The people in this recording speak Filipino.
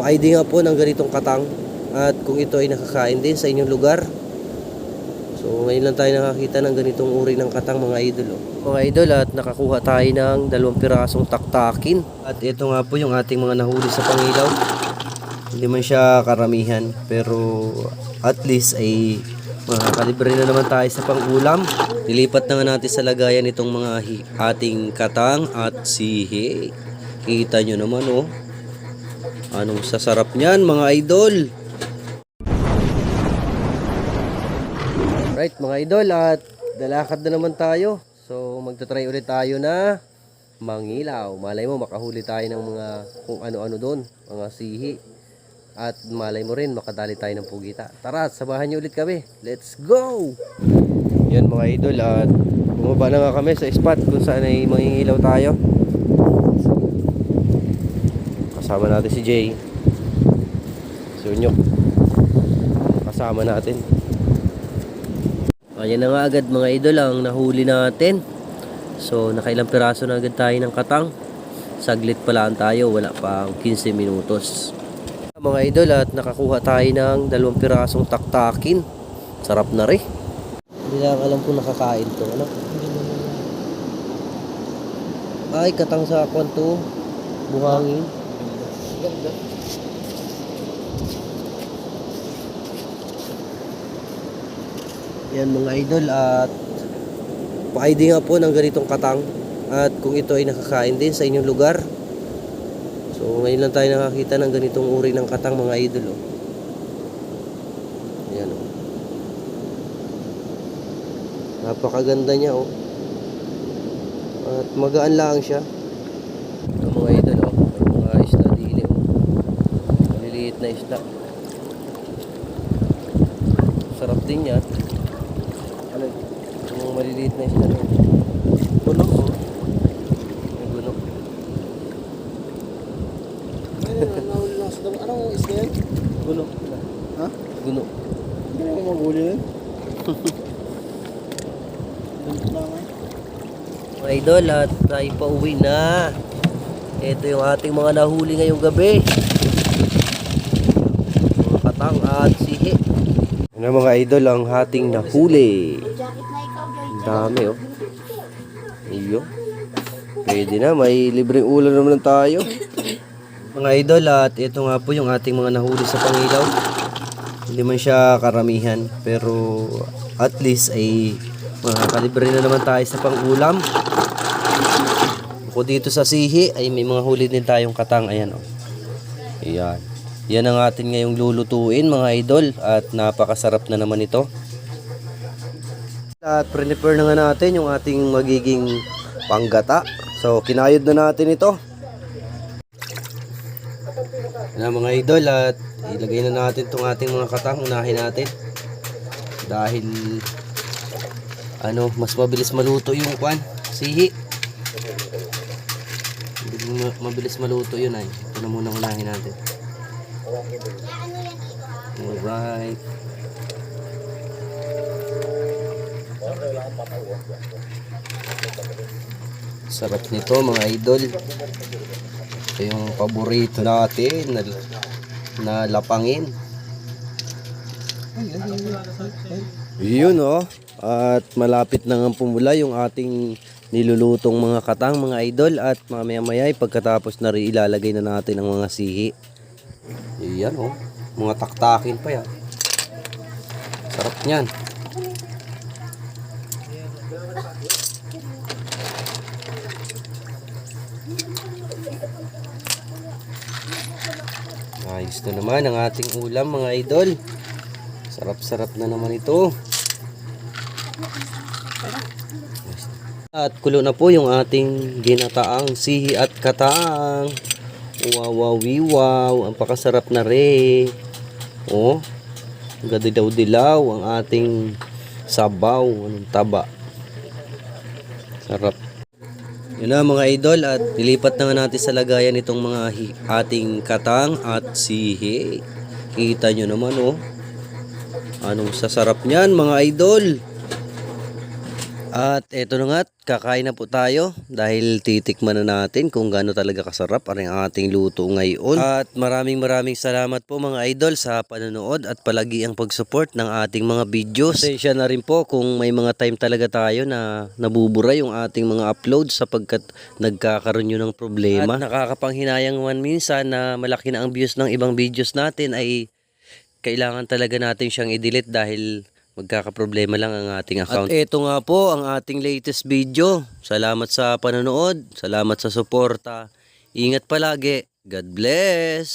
pa-ID nga po ng ganitong katang at kung ito ay nakakain din sa inyong lugar. So ngayon lang tayo nakakita ng ganitong uri ng katang mga idol. Oh. Mga idol at nakakuha tayo ng dalawang pirasong taktakin. At ito nga po yung ating mga nahuli sa pangilaw. Hindi man siya karamihan pero at least ay makakalibre na naman tayo sa pangulam. Nilipat na nga natin sa lagayan itong mga ating katang at sihi. Kita nyo naman oh. Anong sasarap niyan mga idol? Right mga idol at dalakad na naman tayo. So magta-try ulit tayo na mangilaw. Malay mo makahuli tayo ng mga kung ano-ano doon, mga sihi. At malay mo rin makadali tayo ng pugita. Tara, samahan niyo ulit kami. Let's go! Yan mga idol at bumaba na nga kami sa spot kung saan ay mangingilaw tayo. Kasama natin si Jay. Si Unyok. Kasama natin. Ayan na nga agad mga idol ang nahuli natin. So nakailang piraso na agad tayo ng katang. Saglit pa lang tayo, wala pang 15 minutos. Mga idol at nakakuha tayo ng dalawang pirasong taktakin. Sarap na rin. Hindi lang alam kung nakakain to. Ano? Ay, katang sa kwan to. Buhangin. Yan mga idol at pa-ID nga po ng ganitong katang at kung ito ay nakakain din sa inyong lugar. So ngayon lang tayo nakakita ng ganitong uri ng katang mga idol. Oh. Yan oh. Napakaganda niya oh. At magaan lang siya. Ito mga idol oh. May mga isda dili oh. Maliliit na isda. Sarap din yan. Ano? Yung maliliit na isda. oh. Puno oh. May guno. Nahuli lang sa damo. Anong isda yan? Guno. Ha? Guno. Hindi naman maghuli yan. Mga idol at tayo pa uwi na. Ito yung ating mga nahuli ngayong gabi. At sihi. Ano mga idol ang hating nahuli. Dami oh. Iyo. Pwede na, may libreng ulam naman tayo. Mga idol at ito nga po yung ating mga nahuli sa Pangilaw. Hindi man siya karamihan pero at least ay makakalibre na naman tayo sa pangulam. Bukod dito sa sihi ay may mga huli din tayong katang. Ayan oh. Ayan. Yan ang atin ngayong lulutuin mga idol at napakasarap na naman ito. At prepare na nga natin yung ating magiging panggata. So kinayod na natin ito. Na mga idol at ilagay na natin itong ating mga katang. Unahin natin. Dahil ano, mas mabilis maluto yung kwan, sihi. Mabilis, ma- mabilis maluto yun ay. Ito na muna unahin natin. Alright. Sarap nito mga idol. Ito yung paborito natin na, na lapangin. Yun oh. At malapit na nga pumula yung ating nilulutong mga katang mga idol at mamaya maya pagkatapos na rin ilalagay na natin ang mga sihi. Yan oh. Mga taktakin pa yan. Sarap niyan. Ayos na naman ang ating ulam mga idol. Sarap-sarap na naman ito. At kulo na po yung ating ginataang sihi at kataang. Wow. Ang pakasarap na re. Oh, gadilaw-dilaw ang ating sabaw. Anong taba. Sarap. Yun na mga idol at nilipat na nga natin sa lagayan itong mga ating katang at sihi. Kita nyo naman oh. Anong sasarap niyan mga idol? At eto na nga, kakain na po tayo dahil titikman na natin kung gaano talaga kasarap ang ating luto ngayon. At maraming maraming salamat po mga idol sa panonood at palagi ang pag-support ng ating mga videos. Pasensya na rin po kung may mga time talaga tayo na nabubura yung ating mga uploads sapagkat nagkakaroon yun ng problema. At nakakapanghinayang man minsan na malaki na ang views ng ibang videos natin ay kailangan talaga natin siyang i-delete dahil magkakaproblema lang ang ating account. At ito nga po ang ating latest video. Salamat sa panonood, salamat sa suporta. Ingat palagi. God bless!